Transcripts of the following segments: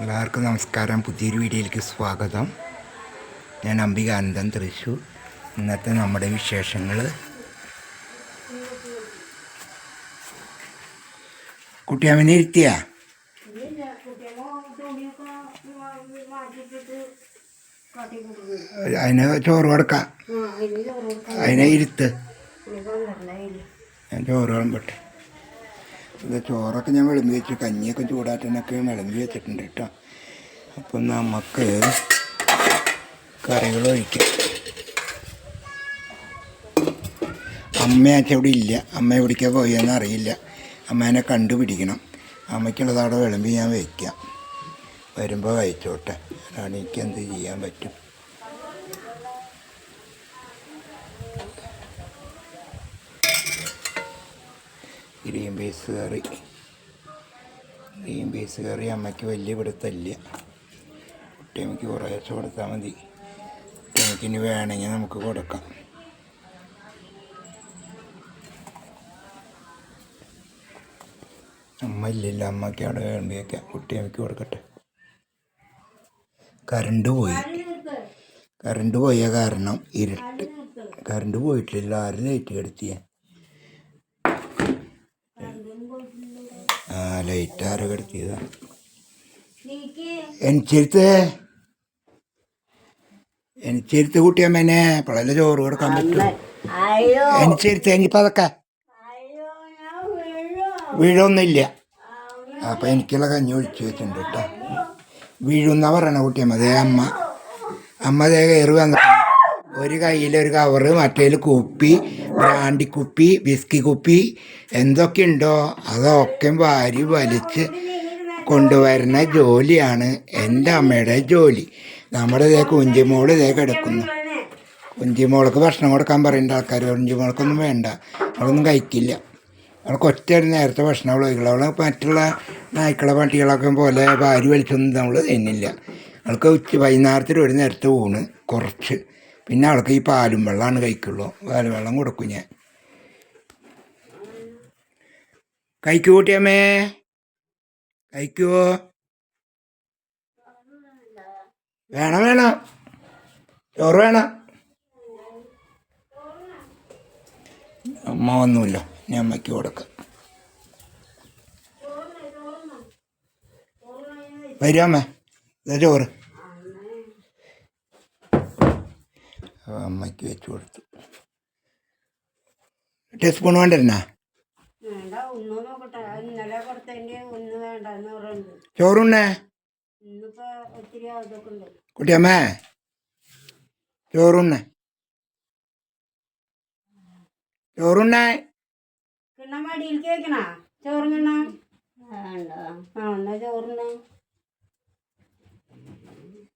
എല്ലാവർക്കും നമസ്കാരം. പുതിയൊരു വീഡിയോയിലേക്ക് സ്വാഗതം. ഞാൻ അംബികാനന്ദൻ തൃശ്ശൂർ ഇന്നത്തെ നമ്മുടെ വിശേഷങ്ങൾ. കുട്ടിയമ്മനെ ഇരുത്തിയ? അതിനെ ചോറ് കൊടുക്കാം. അതിനെ ഇരുത്ത്. ഞാൻ ചോറ് വിളമ്പട്ടെ. ഇത് ചോറൊക്കെ ഞാൻ വിളമ്പി വെച്ചു. കഞ്ഞിയൊക്കെ ചൂടാറ്റാനൊക്കെ വിളമ്പി വെച്ചിട്ടുണ്ട് കേട്ടോ. അപ്പം നമുക്ക് കറികൾ ഒഴിക്കാം. അമ്മ ഇവിടെ ഇല്ല. അമ്മ എവിടേക്കാണ് പോയെന്ന് അറിയില്ല. അമ്മേനെ കണ്ടുപിടിക്കണം. അമ്മയ്ക്കുള്ളത് അവിടെ വിളമ്പി ഞാൻ വയ്ക്കാം വരുമ്പോൾ കഴിച്ചോട്ടെ. അതാണ് എനിക്ക് എന്ത് ചെയ്യാൻ പറ്റും? Green peas curry. Green peas curry. അമ്മയ്ക്ക് വലിയ പിടുത്തമില്ല. കുട്ടിയമ്മയ്ക്ക് കുറേശ്ശെ കൊടുത്താൽ മതി. കുട്ടിയമ്മയ്ക്ക് ഇനി വേണമെങ്കിൽ നമുക്ക് കൊടുക്കാം. അമ്മ ഇല്ലില്ല. അമ്മയ്ക്ക് അവിടെ വേണ്ടിയൊക്കെ കുട്ടിയമ്മയ്ക്ക് കൊടുക്കട്ടെ. കറണ്ട് പോയി. കറണ്ട് പോയ കാരണം ഇരുട്ട്. കറണ്ട് പോയിട്ടില്ല. ആരും ലൈറ്റ് കെടുത്തിയ ആ ലൈറ്റ് ആരോ കെടുത്തിയതാ എനിച്ചെടുത്ത് എനിച്ചെടുത്ത് കുട്ടിയമ്മേനെ പളല ചോറ് കൊടുക്കാൻ പറ്റും അയ്യോ. എനിച്ചെടുത്ത് എനിക്കിപ്പോൾ അതൊക്കെ. വീഴൊന്നുമില്ല. അപ്പം എനിക്കുള്ള കഞ്ഞി ഒഴിച്ചു വെച്ചിട്ടുണ്ട് കേട്ടോ വീഴുന്ന പറയണ കുട്ടിയമ്മ. അതേ അമ്മ. അമ്മ അതേ കയറി വന്നിട്ട് ഒരു കയ്യിൽ ഒരു കവറ് മറ്റേതിൽ കുപ്പി ബ്രാൻഡി കുപ്പി വിസ്കി കുപ്പി എന്തൊക്കെ ഉണ്ടോ അതൊക്കെ വാരി വലിച്ച് കൊണ്ടുവരുന്ന ജോലിയാണ് എന്റെ അമ്മയുടെ ജോലി. നമ്മുടെ ഇതേ കുഞ്ചിമോൾ ഇതേ കിടക്കുന്നു. കുഞ്ചിമോൾക്ക് ഭക്ഷണം കൊടുക്കാൻ പറയേണ്ട ആൾക്കാർ കുഞ്ചിമോൾക്കൊന്നും വേണ്ട. അവളൊന്നും കഴിക്കില്ല. അവൾക്ക് ഒറ്റ നേരത്തെ ഭക്ഷണം അവൾ അവൾ മറ്റുള്ള നായ്ക്കളെ പട്ടികളൊക്കെ പോലെ ഭാര്യ വലിച്ചൊന്നും നമ്മൾ തിന്നില്ല. അവൾക്ക് ഉച്ച വൈകുന്നേരത്തിൽ ഒരു നേരത്തെ ഊണ് കുറച്ച്. പിന്നെ അവൾക്ക് ഈ പാലും വെള്ളമാണ് കഴിക്കുള്ളൂ. പാലും വെള്ളം കൊടുക്കും ഞാൻ. കഴിക്കൂ കൂട്ടിയമ്മേ കഴിക്കുവോ വേണം വേണം. ചോറ് വേണം. അമ്മ ഒന്നുമില്ല ഞാൻ അമ്മയ്ക്ക് കൊടുക്കാം. വരാമേ ചോറ് അപ്പൊ അമ്മയ്ക്ക് വെച്ചു കൊടുത്തു. ടീസ്പൂൺ വേണ്ടിരുന്നാ ചോറുണ്ണേ? കുട്ടിയമ്മേ ചോറുണ്ണേ. ചോറുണ്ണേ. കിണ്ണ മടിയിലേക്ക് വെക്കണ ചോറ് കിണ്ണ വേണ്ട ആ എന്നാ ചോറുണ്ണ ഇവിടെ അടുപ്പിച്ച് വെച്ചോ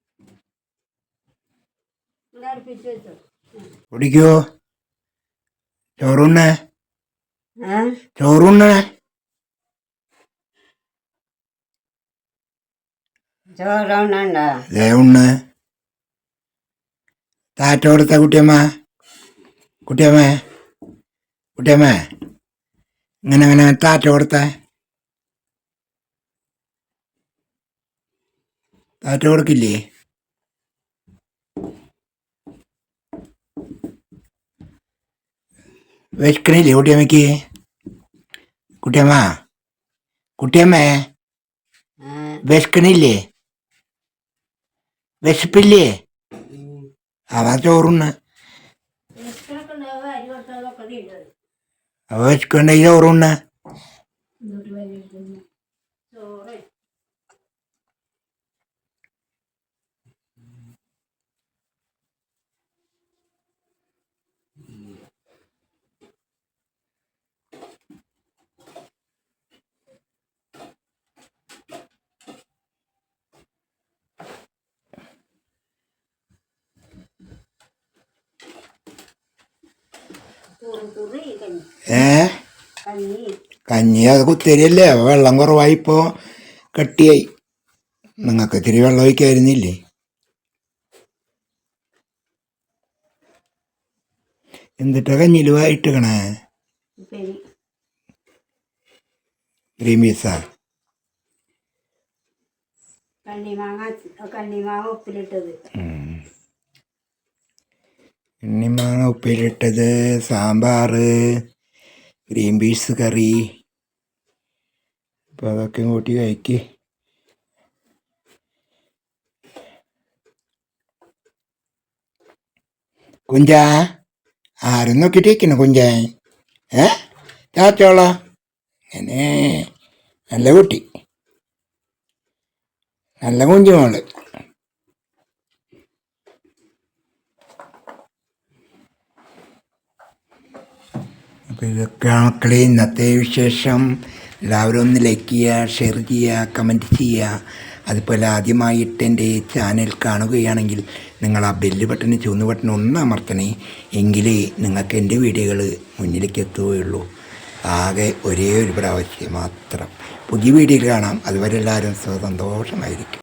കുടിക്കോ. ചോറുണ്ണേ. ചോറുണ്ണേ. ചോറുണ്ണണ്ട. ദേ ഉണ്ണ്. താറ്റ കൊടുത്ത കുട്ടിയമ്മ. കുട്ടിയമ്മ. കുട്ടിയമ്മ. ഇങ്ങനെ അങ്ങനെ താറ്റ കൊടുത്ത. താറ്റ കൊടുക്കില്ലേ? വിശക്കണില്ലേ കുട്ടിയമ്മക്ക് കുട്ടിയമ്മ കുട്ടിയമ്മേ വിശക്കണില്ലേ വിശപ്പില്ലേ അവ ചോറുണ്ണ് ഇഷ്ടമൊക്കെ ഉണ്ടാവുക അരി കൊടുത്തതൊക്കെ തീരുന്നത് അവ വിശക്കുണ്ടെങ്കിൽ ചോറുണ്ണ് ഏ? കഞ്ഞി അത് കുത്തിരിയല്ലേ വെള്ളം കുറവായിപ്പോ കട്ടിയായി. നിങ്ങൾക്ക് ഇത്തിരി വെള്ളം ഒഴിക്കായിരുന്നില്ലേ എന്നിട്ടാ കഞ്ഞിൽ ഇട്ടുകണേ പീസാ കണ്ണിമാങ്ങ കണ്ണിമാങ്ങ ഉപ്പിലിട്ടത്. എണ്ണിമാങ്ങ ഉപ്പിലിട്ടത് സാമ്പാർ ഗ്രീൻ പീസ് കറി. അപ്പോൾ അതൊക്കെ കൂട്ടി കഴിക്ക്. കുഞ്ച ആരും നോക്കിയിട്ടേക്കുന്നു കുഞ്ച? ഏ? ചാച്ചോള? അങ്ങനെ നല്ല കുട്ടി. നല്ല കുഞ്ചുമോൾ. അപ്പോൾ ഇതൊക്കെയാണ് മക്കളെ ഇന്നത്തെ വിശേഷം. എല്ലാവരും ഒന്ന് ലൈക്ക് ചെയ്യുക ഷെയർ ചെയ്യുക കമന്റ് ചെയ്യുക. അതുപോലെ ആദ്യമായിട്ട് എന്റെ ചാനൽ കാണുകയാണെങ്കിൽ നിങ്ങൾ ആ ബെല്ല് ബട്ടൺ ചുവന്ന ബട്ടൺ ഒന്ന് അമർത്തണേ. എങ്കിലേ നിങ്ങൾക്ക് എന്റെ വീഡിയോകൾ മുന്നിലേക്ക് എത്തുകയുള്ളൂ. ആകെ ഒരേ ഒരു പ്രാവശ്യം മാത്രം. പുതിയ വീഡിയോ കാണാം. അതുവരെ എല്ലാവരും സന്തോഷമായിരിക്കും.